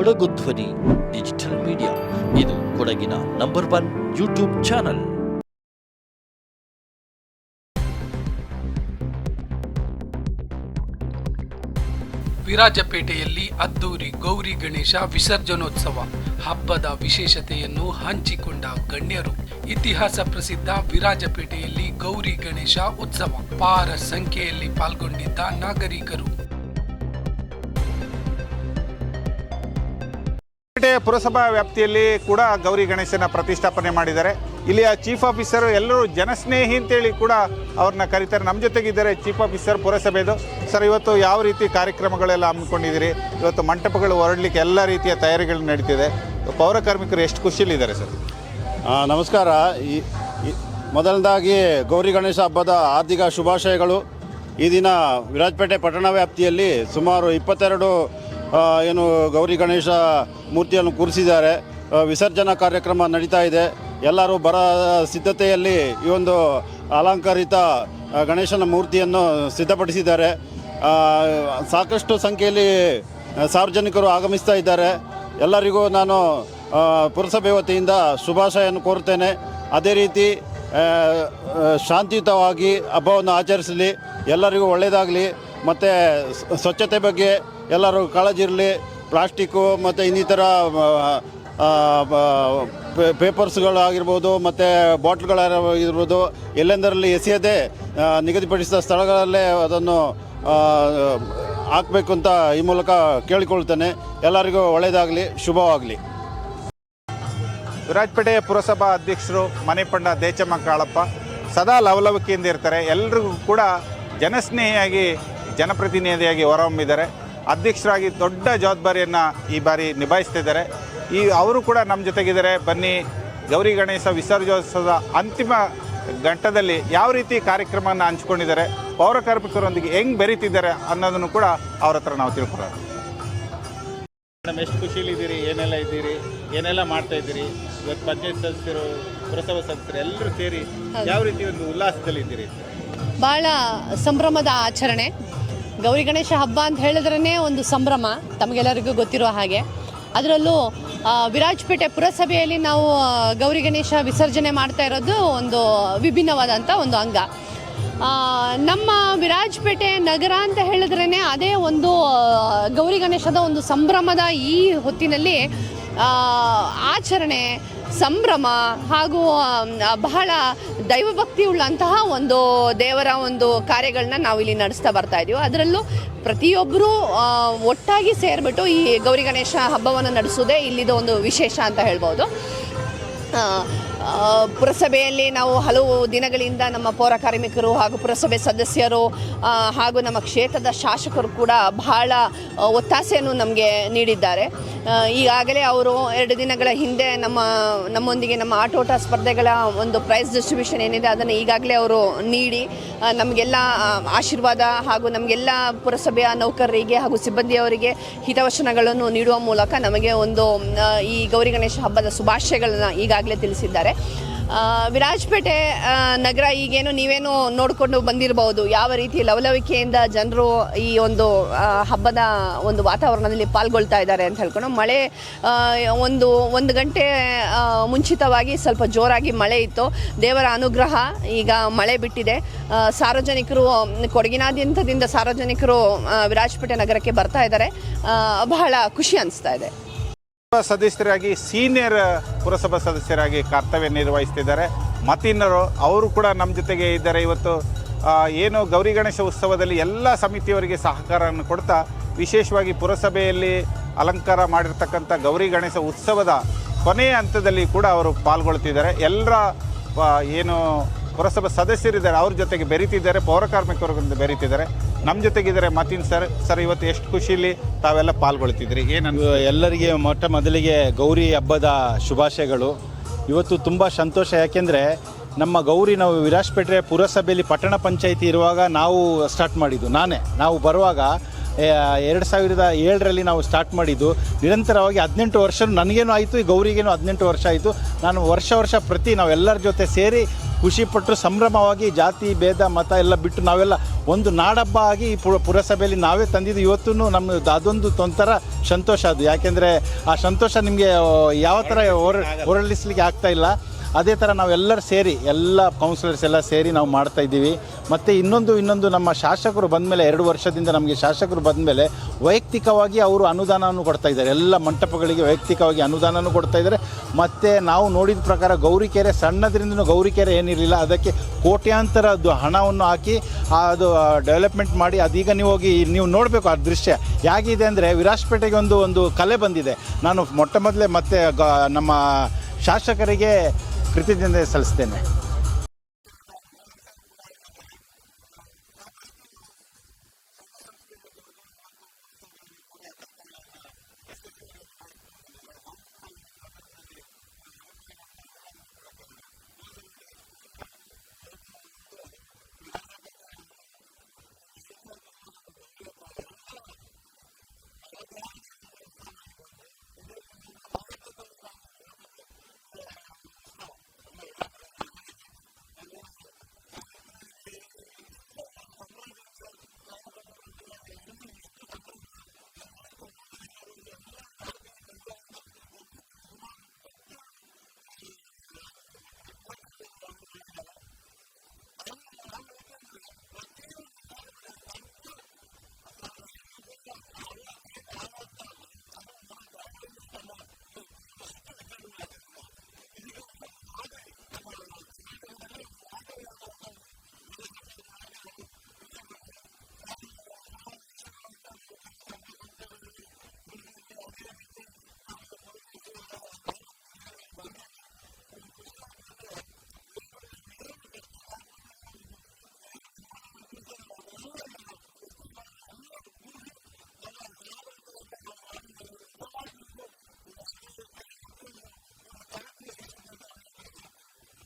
ಕೊಡಗು ಧ್ವನಿ, digital media. ಇದು ಕೊಡಗಿನ ನಂಬರ್ ಒನ್ ಯೂಟ್ಯೂಬ್ ಚಾನಲ್. ವಿರಾಜಪೇಟೆಯಲ್ಲಿ ಅದ್ದೂರಿ ಗೌರಿ ಗಣೇಶ ವಿಸರ್ಜನೋತ್ಸವ. ಹಬ್ಬದ ವಿಶೇಷತೆಯನ್ನು ಹಂಚಿಕೊಂಡ ಗಣ್ಯರು. ಇತಿಹಾಸ ಪ್ರಸಿದ್ಧ ವಿರಾಜಪೇಟೆಯಲ್ಲಿ ಗೌರಿ ಗಣೇಶ ಉತ್ಸವ. ಪಾರ ಸಂಖ್ಯೆಯಲ್ಲಿ ಪಾಲ್ಗೊಂಡಿದ್ದ ನಾಗರಿಕರು. ಪೇಟೆ ಪುರಸಭಾ ವ್ಯಾಪ್ತಿಯಲ್ಲಿ ಕೂಡ ಗೌರಿ ಗಣೇಶನ ಪ್ರತಿಷ್ಠಾಪನೆ ಮಾಡಿದ್ದಾರೆ. ಇಲ್ಲಿಯ ಚೀಫ್ ಆಫೀಸರ್ ಎಲ್ಲರೂ ಜನಸ್ನೇಹಿ ಅಂತೇಳಿ ಕೂಡ ಅವ್ರನ್ನ ಕರೀತಾರೆ. ನಮ್ಮ ಜೊತೆಗಿದ್ದಾರೆ ಚೀಫ್ ಆಫೀಸರ್ ಪುರಸಭೆದು. ಸರ್, ಇವತ್ತು ಯಾವ ರೀತಿ ಕಾರ್ಯಕ್ರಮಗಳೆಲ್ಲ ಹಮ್ಮಿಕೊಂಡಿದ್ದೀರಿ? ಇವತ್ತು ಮಂಟಪಗಳು ಹೊರಡಲಿಕ್ಕೆ ಎಲ್ಲ ರೀತಿಯ ತಯಾರಿಗಳು ನಡೀತಿದೆ. ಪೌರ ಕಾರ್ಮಿಕರು ಎಷ್ಟು ಖುಷಿಯಲ್ಲಿದ್ದಾರೆ ಸರ್? ನಮಸ್ಕಾರ. ಈ ಮೊದಲನೇದಾಗಿ ಗೌರಿ ಗಣೇಶ ಹಬ್ಬದ ಆರ್ಥಿಕ ಶುಭಾಶಯಗಳು. ಈ ದಿನ ವಿರಾಜಪೇಟೆ ಪಟ್ಟಣ ವ್ಯಾಪ್ತಿಯಲ್ಲಿ ಸುಮಾರು ಇಪ್ಪತ್ತೆರಡು ಏನು ಗೌರಿ ಗಣೇಶ ಮೂರ್ತಿಯನ್ನು ಕೂರಿಸಿದ್ದಾರೆ. ವಿಸರ್ಜನಾ ಕಾರ್ಯಕ್ರಮ ನಡೀತಾ ಇದೆ. ಎಲ್ಲರೂ ಬರ ಸಿದ್ಧತೆಯಲ್ಲಿ ಈ ಒಂದು ಅಲಂಕಾರಿತ ಗಣೇಶನ ಮೂರ್ತಿಯನ್ನು ಸಿದ್ಧಪಡಿಸಿದ್ದಾರೆ. ಸಾಕಷ್ಟು ಸಂಖ್ಯೆಯಲ್ಲಿ ಸಾರ್ವಜನಿಕರು ಆಗಮಿಸ್ತಾ ಇದ್ದಾರೆ. ಎಲ್ಲರಿಗೂ ನಾನು ಪುರಸಭೆ ವತಿಯಿಂದ ಶುಭಾಶಯನ್ನು ಕೋರುತ್ತೇನೆ. ಅದೇ ರೀತಿ ಶಾಂತಿಯುತವಾಗಿ ಹಬ್ಬವನ್ನು ಆಚರಿಸಲಿ. ಎಲ್ಲರಿಗೂ ಒಳ್ಳೆಯದಾಗಲಿ. ಮತ್ತು ಸ್ವಚ್ಛತೆ ಬಗ್ಗೆ ಎಲ್ಲರೂ ಕಾಳಜಿ ಇರಲಿ ಪ್ಲಾಸ್ಟಿಕ್ಕು ಮತ್ತು ಇನ್ನಿತರ ಪೇಪರ್ಸ್ಗಳಾಗಿರ್ಬೋದು ಮತ್ತು ಬಾಟ್ಲ್ಗಳಾಗಿರ್ಬೋದು ಎಲ್ಲೆಂದರಲ್ಲಿ ಎಸೆಯದೆ ನಿಗದಿಪಡಿಸಿದ ಸ್ಥಳಗಳಲ್ಲೇ ಅದನ್ನು ಹಾಕಬೇಕು ಅಂತ ಈ ಮೂಲಕ ಕೇಳಿಕೊಳ್ತೇನೆ. ಎಲ್ಲರಿಗೂ ಒಳ್ಳೆಯದಾಗಲಿ, ಶುಭವಾಗಲಿ. ವಿರಾಜಪೇಟೆ ಪುರಸಭಾ ಅಧ್ಯಕ್ಷರು ಮನೆಪಂಡ ದೇಚಮ್ಮ ಕಾಳಪ್ಪ ಸದಾ ಲವಲವಿಕೆಯಿಂದ ಇರ್ತಾರೆ. ಎಲ್ರಿಗೂ ಕೂಡ ಜನಸ್ನೇಹಿಯಾಗಿ ಜನಪ್ರತಿನಿಧಿಯಾಗಿ ಹೊರಹೊಮ್ಮಿದ್ದಾರೆ. ಅಧ್ಯಕ್ಷರಾಗಿ ದೊಡ್ಡ ಜವಾಬ್ದಾರಿಯನ್ನು ಈ ಬಾರಿ ನಿಭಾಯಿಸ್ತಿದ್ದಾರೆ. ಈ ಅವರು ಕೂಡ ನಮ್ಮ ಜೊತೆಗಿದ್ದಾರೆ. ಬನ್ನಿ ಗೌರಿ ಗಣೇಶ ವಿಸರ್ಜೋತ್ಸವದ ಅಂತಿಮ ಘಟ್ಟದಲ್ಲಿ ಯಾವ ರೀತಿ ಕಾರ್ಯಕ್ರಮವನ್ನು ಹಂಚ್ಕೊಂಡಿದ್ದಾರೆ ಪೌರ ಕಾರ್ಮಿಕರೊಂದಿಗೆ ಹೆಂಗೆ ಬೆರೀತಿದ್ದಾರೆ ಅನ್ನೋದನ್ನು ಕೂಡ ಅವ್ರ ಹತ್ರ ನಾವು ತಿಳ್ಕೊಳ್ಳೋಣ. ಮೇಡಮ್ ಎಷ್ಟು ಖುಷಿಲಿದ್ದೀರಿ ಏನೆಲ್ಲ ಇದ್ದೀರಿ? ಏನೆಲ್ಲ ಮಾಡ್ತಾ ಇದ್ದೀರಿ? ಇವತ್ತು ಪಂಚಾಯತ್ ಸದಸ್ಯರು ಪುರಸಭಾ ಸದಸ್ಯರು ಎಲ್ಲರೂ ಸೇರಿ ಯಾವ ರೀತಿ ಒಂದು ಉಲ್ಲಾಸದಲ್ಲಿ ಇದ್ದೀರಿ? ಭಾಳ ಸಂಭ್ರಮದ ಆಚರಣೆ. ಗೌರಿ ಗಣೇಶ ಹಬ್ಬ ಅಂತ ಹೇಳಿದ್ರೇ ಒಂದು ಸಂಭ್ರಮ ತಮಗೆಲ್ಲರಿಗೂ ಗೊತ್ತಿರೋ ಹಾಗೆ. ಅದರಲ್ಲೂ ವಿರಾಜ್ಪೇಟೆ ಪುರಸಭೆಯಲ್ಲಿ ನಾವು ಗೌರಿ ಗಣೇಶ ವಿಸರ್ಜನೆ ಮಾಡ್ತಾ ಇರೋದು ಒಂದು ವಿಭಿನ್ನವಾದಂಥ ಒಂದು ಅಂಗ. ನಮ್ಮ ವಿರಾಜಪೇಟೆ ನಗರ ಅಂತ ಹೇಳಿದ್ರೇ ಅದೇ ಒಂದು ಗೌರಿ ಗಣೇಶದ ಒಂದು ಸಂಭ್ರಮದ ಈ ಹೊತ್ತಿನಲ್ಲಿ ಆಚರಣೆ ಸಂಭ್ರಮ ಹಾಗೂ ಬಹಳ ದೈವಭಕ್ತಿ ಉಳ್ಳಂತಹ ಒಂದು ದೇವರ ಒಂದು ಕಾರ್ಯಗಳನ್ನ ನಾವು ಇಲ್ಲಿ ನಡೆಸ್ತಾ ಬರ್ತಾ ಇದೀವಿ. ಅದರಲ್ಲೂ ಪ್ರತಿಯೊಬ್ಬರೂ ಒಟ್ಟಾಗಿ ಸೇರಿಬಿಟ್ಟು ಈ ಗೌರಿ ಗಣೇಶ ಹಬ್ಬವನ್ನು ನಡೆಸೋದೇ ಇಲ್ಲಿದ ಒಂದು ವಿಶೇಷ ಅಂತ ಹೇಳ್ಬೋದು. ಪುರಸಭೆಯಲ್ಲಿ ನಾವು ಹಲವು ದಿನಗಳಿಂದ ನಮ್ಮ ಪೌರ ಕಾರ್ಮಿಕರು ಹಾಗೂ ಪುರಸಭೆ ಸದಸ್ಯರು ಹಾಗೂ ನಮ್ಮ ಕ್ಷೇತ್ರದ ಶಾಸಕರು ಕೂಡ ಬಹಳ ಒತ್ತಾಸೆಯನ್ನು ನಮಗೆ ನೀಡಿದ್ದಾರೆ. ಈಗಾಗಲೇ ಅವರು ಎರಡು ದಿನಗಳ ಹಿಂದೆ ನಮ್ಮ, ನಮ್ಮೊಂದಿಗೆ ನಮ್ಮ ಆಟೋಟ ಸ್ಪರ್ಧೆಗಳ ಒಂದು ಪ್ರೈಸ್ ಡಿಸ್ಟ್ರಿಬ್ಯೂಷನ್ ಏನಿದೆ ಅದನ್ನು ಈಗಾಗಲೇ ಅವರು ನೀಡಿ ನಮಗೆಲ್ಲ ಆಶೀರ್ವಾದ ಹಾಗೂ ನಮಗೆಲ್ಲ ಪುರಸಭೆಯ ನೌಕರರಿಗೆ ಹಾಗೂ ಸಿಬ್ಬಂದಿಯವರಿಗೆ ಹಿತವಚನಗಳನ್ನು ನೀಡುವ ಮೂಲಕ ನಮಗೆ ಒಂದು ಈ ಗೌರಿ ಗಣೇಶ ಹಬ್ಬದ ಶುಭಾಶಯಗಳನ್ನು ಈಗಾಗಲೇ ತಿಳಿಸಿದ್ದಾರೆ. ಆ, ವಿರಾಜಪೇಟೆ ನಗರ ಈಗೇನು ನೀವೇನು ನೋಡಿಕೊಂಡು ಬಂದಿರಬಹುದು ಯಾವ ರೀತಿ ಲವಲವಿಕೆಯಿಂದ ಜನರು ಈ ಒಂದು ಹಬ್ಬದ ಒಂದು ವಾತಾವರಣದಲ್ಲಿ ಪಾಲ್ಗೊಳ್ತಾ ಇದ್ದಾರೆ ಅಂತ ಹೇಳ್ಕೊಂಡು ಮಳೆ ಒಂದು ಒಂದು ಗಂಟೆ ಮುಂಚಿತವಾಗಿ ಸ್ವಲ್ಪ ಜೋರಾಗಿ ಮಳೆ ಇತ್ತು. ದೇವರ ಅನುಗ್ರಹ ಈಗ ಮಳೆ ಬಿಟ್ಟಿದೆ. ಸಾರ್ವಜನಿಕರು ಕೊಡಗಿನಾದ್ಯಂತದಿಂದ ಸಾರ್ವಜನಿಕರು ವಿರಾಜಪೇಟೆ ನಗರಕ್ಕೆ ಬರ್ತಾ ಇದ್ದಾರೆ. ಬಹಳ ಖುಷಿ ಅನಿಸ್ತಾ ಇದೆ. ಸದಸ್ಯರಾಗಿ, ಸೀನಿಯರ್ ಪುರಸಭಾ ಸದಸ್ಯರಾಗಿ ಕರ್ತವ್ಯ ನಿರ್ವಹಿಸ್ತಿದ್ದಾರೆ. ಮತ್ತಿನ್ನರು ಅವರು ಕೂಡ ನಮ್ಮ ಜೊತೆಗೆ ಇದ್ದಾರೆ. ಇವತ್ತು ಏನು ಗೌರಿ ಗಣೇಶ ಉತ್ಸವದಲ್ಲಿ ಎಲ್ಲ ಸಮಿತಿಯವರಿಗೆ ಸಹಕಾರವನ್ನು ಕೊಡ್ತಾ, ವಿಶೇಷವಾಗಿ ಪುರಸಭೆಯಲ್ಲಿ ಅಲಂಕಾರ ಮಾಡಿರ್ತಕ್ಕಂಥ ಗೌರಿ ಗಣೇಶ ಉತ್ಸವದ ಕೊನೆಯ ಹಂತದಲ್ಲಿ ಕೂಡ ಅವರು ಪಾಲ್ಗೊಳ್ತಿದ್ದಾರೆ. ಎಲ್ಲರ ಏನು ಪುರಸಭಾ ಸದಸ್ಯರಿದ್ದಾರೆ, ಅವ್ರ ಜೊತೆಗೆ ಬೆರೀತಿದ್ದಾರೆ, ಪೌರ ಕಾರ್ಮಿಕರು ಬೆರೀತಿದ್ದಾರೆ. ನಮ್ಮ ಜೊತೆಗಿದ್ದಾರೆ ಮತಿನ್ ಸರ್ ಸರ್ ಇವತ್ತು ಎಷ್ಟು ಖುಷಿಲಿ ತಾವೆಲ್ಲ ಪಾಲ್ಗೊಳ್ತಿದ್ರಿ? ಏನಂತ ಎಲ್ಲರಿಗೆ ಮೊಟ್ಟ ಮೊದಲಿಗೆ ಗೌರಿ ಹಬ್ಬದ ಶುಭಾಶಯಗಳು. ಇವತ್ತು ತುಂಬ ಸಂತೋಷ, ಯಾಕೆಂದರೆ ನಮ್ಮ ಗೌರಿ ನಾವು ವಿರಾಜಪೇಟೆ ಪುರಸಭೆಯಲ್ಲಿ ಪಟ್ಟಣ ಪಂಚಾಯಿತಿ ಇರುವಾಗ ನಾವು ಸ್ಟಾರ್ಟ್ ಮಾಡಿದ್ದು. ನಾನೇ. ನಾವು ಬರುವಾಗ ಎರಡು ಸಾವಿರದ ಏಳರಲ್ಲಿ ನಾವು ಸ್ಟಾರ್ಟ್ ಮಾಡಿದ್ದು. ನಿರಂತರವಾಗಿ ಹದಿನೆಂಟು ವರ್ಷ ನನಗೇನು ಆಯಿತು ಈ ಗೌರಿಗೇನು ಹದಿನೆಂಟು ವರ್ಷ ಆಯಿತು. ನಾನು ವರ್ಷ ವರ್ಷ ಪ್ರತಿ ನಾವೆಲ್ಲರ ಜೊತೆ ಸೇರಿ ಖುಷಿಪಟ್ಟು ಸಂಭ್ರಮವಾಗಿ ಜಾತಿ ಭೇದ ಮತ ಎಲ್ಲ ಬಿಟ್ಟು ನಾವೆಲ್ಲ ಒಂದು ನಾಡಬ್ಬ ಆಗಿ ಈ ಪುರ ಪುರಸಭೆಯಲ್ಲಿ ನಾವೇ ತಂದಿದ್ದು. ಇವತ್ತೂ ನಮ್ಮ ಅದೊಂದು ಒಂಥರ ಸಂತೋಷ ಅದು. ಯಾಕೆಂದರೆ ಆ ಸಂತೋಷ ನಿಮಗೆ ಯಾವ ಥರ ಹೊರ ಹೊರಳಿಸ್ಲಿಕ್ಕೆ ಆಗ್ತಾ ಇಲ್ಲ. ಅದೇ ಥರ ನಾವೆಲ್ಲರೂ ಸೇರಿ, ಎಲ್ಲ ಕೌನ್ಸಿಲರ್ಸ್ ಎಲ್ಲ ಸೇರಿ ನಾವು ಮಾಡ್ತಾ ಇದ್ದೀವಿ. ಮತ್ತು ಇನ್ನೊಂದು ಇನ್ನೊಂದು ನಮ್ಮ ಶಾಸಕರು ಬಂದಮೇಲೆ ಎರಡು ವರ್ಷದಿಂದ ನಮಗೆ ಶಾಸಕರು ಬಂದಮೇಲೆ ವೈಯಕ್ತಿಕವಾಗಿ ಅವರು ಅನುದಾನವನ್ನು ಕೊಡ್ತಾ ಇದ್ದಾರೆ. ಎಲ್ಲ ಮಂಟಪಗಳಿಗೆ ವೈಯಕ್ತಿಕವಾಗಿ ಅನುದಾನವೂ ಕೊಡ್ತಾ ಇದ್ದಾರೆ. ಮತ್ತು ನಾವು ನೋಡಿದ ಪ್ರಕಾರ ಗೌರಿಕೆರೆ ಸಣ್ಣದ್ರಿಂದನೂ ಗೌರಿಕೆರೆ ಏನಿರಲಿಲ್ಲ. ಅದಕ್ಕೆ ಕೋಟ್ಯಾಂತರ ಅದು ಹಣವನ್ನು ಹಾಕಿ ಅದು ಡೆವಲಪ್ಮೆಂಟ್ ಮಾಡಿ ಅದೀಗ ನೀವು ಹೋಗಿ, ನೀವು ನೋಡಬೇಕು ಆ ದೃಶ್ಯ. ಹೇಗಿದೆ ಅಂದರೆ ವಿರಾಜಪೇಟೆಗೆ ಒಂದು ಒಂದು ಕಲೆ ಬಂದಿದೆ. ನಾನು ಮೊಟ್ಟ ಮೊದಲೇ ಮತ್ತೆ ನಮ್ಮ ಶಾಸಕರಿಗೆ ಕೃತಜ್ಞತೆ ಸಲ್ಲಿಸ್ತೇನೆ.